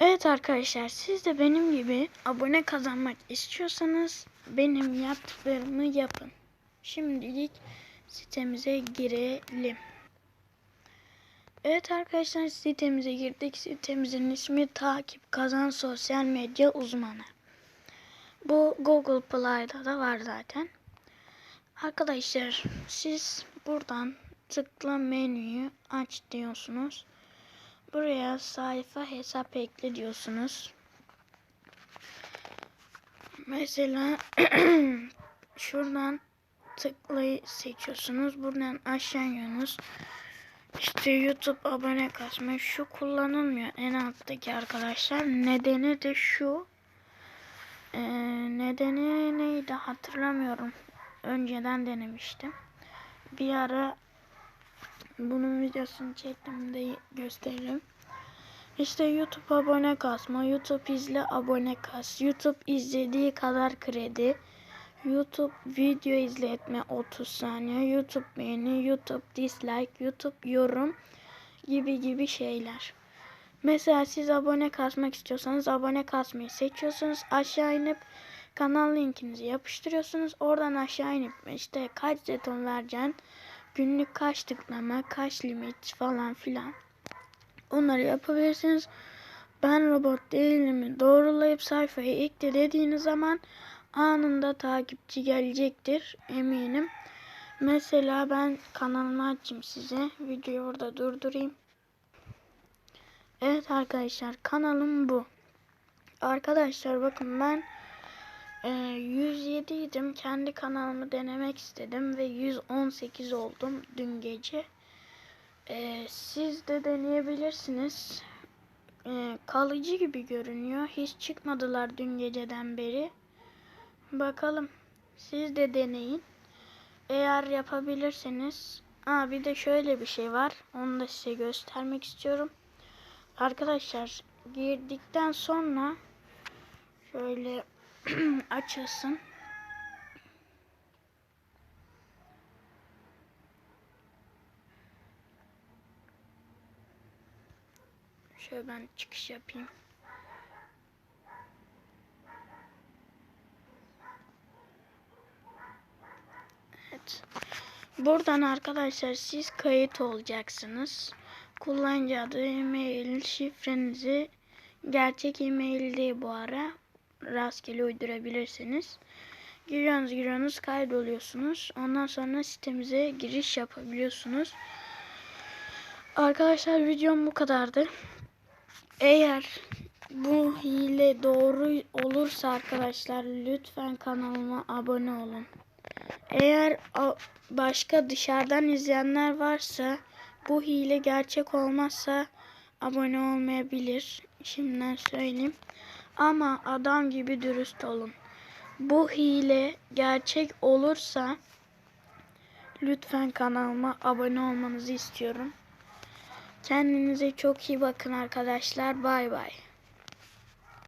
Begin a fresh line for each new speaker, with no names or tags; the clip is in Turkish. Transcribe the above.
Evet arkadaşlar siz de benim gibi abone kazanmak istiyorsanız benim yaptıklarımı yapın. Şimdilik sitemize girelim. Evet arkadaşlar sitemize girdik. Sitemizin ismi takip kazan sosyal medya uzmanı. Bu Google Play'da da var zaten. Arkadaşlar siz buradan tıkla menüyü aç diyorsunuz. Buraya sayfa hesap ekle diyorsunuz. Mesela şuradan tıklayı seçiyorsunuz. Buradan aşağı iniyorsunuz. İşte YouTube abone kasma şu kullanılmıyor en alttaki arkadaşlar. Nedeni de şu. Ee, nedeni neydi hatırlamıyorum. Önceden denemiştim. Bir ara bunun videosunu çektim de gösterelim. İşte YouTube abone kasma, YouTube izle abone kas, YouTube izlediği kadar kredi, YouTube video izletme 30 saniye, YouTube beğeni, YouTube dislike, YouTube yorum gibi gibi şeyler. Mesela siz abone kasmak istiyorsanız abone kasmayı seçiyorsunuz. Aşağı inip kanal linkinizi yapıştırıyorsunuz. Oradan aşağı inip işte kaç jeton vereceğin, günlük kaç tıklama, kaç limit falan filan. Onları yapabilirsiniz. Ben robot değilimi doğrulayıp sayfayı ekle dediğiniz zaman anında takipçi gelecektir eminim. Mesela ben kanalımı açayım size. Videoyu orada durdurayım. Evet arkadaşlar kanalım bu. Arkadaşlar bakın ben e, 107 idim. Kendi kanalımı denemek istedim ve 118 oldum dün gece. E, siz de deneyebilirsiniz. E, kalıcı gibi görünüyor. Hiç çıkmadılar dün geceden beri. Bakalım. Siz de deneyin. Eğer yapabilirseniz. Aa, bir de şöyle bir şey var. Onu da size göstermek istiyorum. Arkadaşlar girdikten sonra şöyle açılsın. Şöyle ben çıkış yapayım. Evet. Buradan arkadaşlar siz kayıt olacaksınız. Kullanıcı adı, e-mail, şifrenizi gerçek e-mail değil bu ara. Rastgele uydurabilirsiniz. Giriyorsunuz, giriyorsunuz, kaydoluyorsunuz. Ondan sonra sitemize giriş yapabiliyorsunuz. Arkadaşlar videom bu kadardı. Eğer bu hile doğru olursa arkadaşlar lütfen kanalıma abone olun. Eğer başka dışarıdan izleyenler varsa bu hile gerçek olmazsa abone olmayabilir. Şimdiden söyleyeyim. Ama adam gibi dürüst olun. Bu hile gerçek olursa lütfen kanalıma abone olmanızı istiyorum. Kendinize çok iyi bakın arkadaşlar. Bay bay.